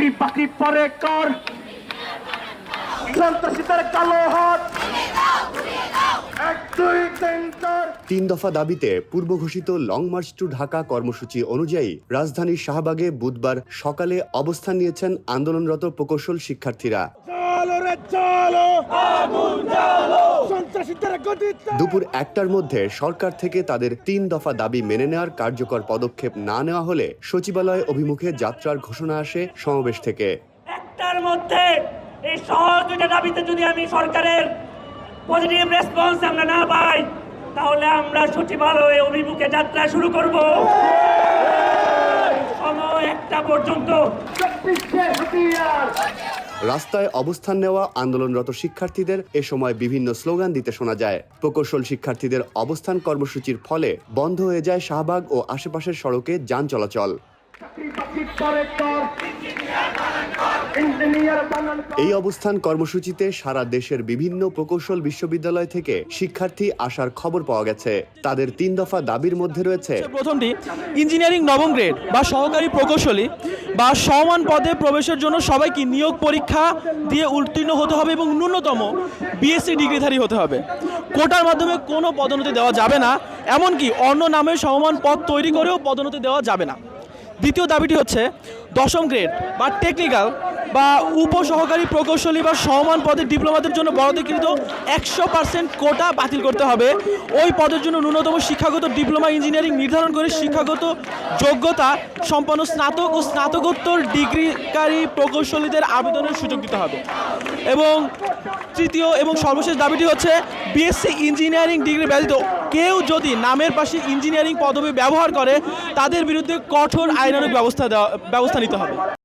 চাকরি বাকরি পরে কর। তিন দফা দাবিতে পূর্ব ঘোষিত লং মার্চ টু ঢাকা কর্মসূচি অনুযায়ী রাজধানীর শাহবাগে বুধবার সকালে অবস্থান নিয়েছেন আন্দোলনরত প্রকৌশল শিক্ষার্থীরা। দুপুর একটার মধ্যে সরকার থেকে তাদের তিন দফা দাবি মেনে নেওয়ার কার্যকর পদক্ষেপ না নেওয়া হলে সচিবালয় অভিমুখে যাত্রার ঘোষণা আসে সমাবেশ থেকে। একটার মধ্যে এই সহজ দুইটা দাবিতে যদি আমি সরকারের পজিটিভ রেসপন্স আমরা না পাই তাহলে আমরা সচিবালয়ে অভিমুখে যাত্রা শুরু করব। সময় একটা পর্যন্ত। রাস্তায় অবস্থান নেওয়া আন্দোলনরত শিক্ষার্থীদের এ সময় বিভিন্ন স্লোগান দিতে শোনা যায়। প্রকৌশল শিক্ষার্থীদের অবস্থান কর্মসূচির ফলে বন্ধ হয়ে যায় শাহবাগ ও আশেপাশের সড়কে যান চলাচল। এই অবস্থান কর্মসূচিতে সারা দেশের বিভিন্ন প্রকৌশল বিশ্ববিদ্যালয় থেকে শিক্ষার্থী আসার খবর পাওয়া গেছে। তাদের তিন দফা দাবির মধ্যে রয়েছে প্রথমটি, ইঞ্জিনিয়ারিং নবম গ্রেড বা সহকারী প্রকৌশলী বা সমান পদে প্রবেশের জন্য সবাইকে নিয়োগ পরীক্ষা দিয়ে উত্তীর্ণ হতে হবে এবং ন্যূনতম বিএসসি ডিগ্রিধারী হতে হবে। কোটার মাধ্যমে কোনো পদোন্নতি দেওয়া যাবে না, এমনকি অন্য নামে সমমান পদ তৈরি করেও পদোন্নতি দেওয়া যাবে না। দ্বিতীয় দাবিটি হচ্ছে দশম গ্রেড বা টেকনিক্যাল বা উপসহকারী প্রকৌশলী বা সমান পদের ডিপ্লোমাদের জন্য বরাদ্দকৃত একশো পার্সেন্ট কোটা বাতিল করতে হবে। ওই পদের জন্য ন্যূনতম শিক্ষাগত ডিপ্লোমা ইঞ্জিনিয়ারিং নির্ধারণ করে শিক্ষাগত যোগ্যতা সম্পন্ন স্নাতক ও স্নাতকোত্তর ডিগ্রিকারী প্রকৌশলীদের আবেদনের সুযোগ দিতে হবে। এবং তৃতীয় এবং সর্বশেষ দাবিটি হচ্ছে বিএসসি ইঞ্জিনিয়ারিং ডিগ্রি ব্যতীত কেউ যদি নামের পাশে ইঞ্জিনিয়ারিং পদবি ব্যবহার করে, তাদের বিরুদ্ধে কঠোর আইনানুগ ব্যবস্থা দেওয়া ব্যবস্থা নিতে হবে।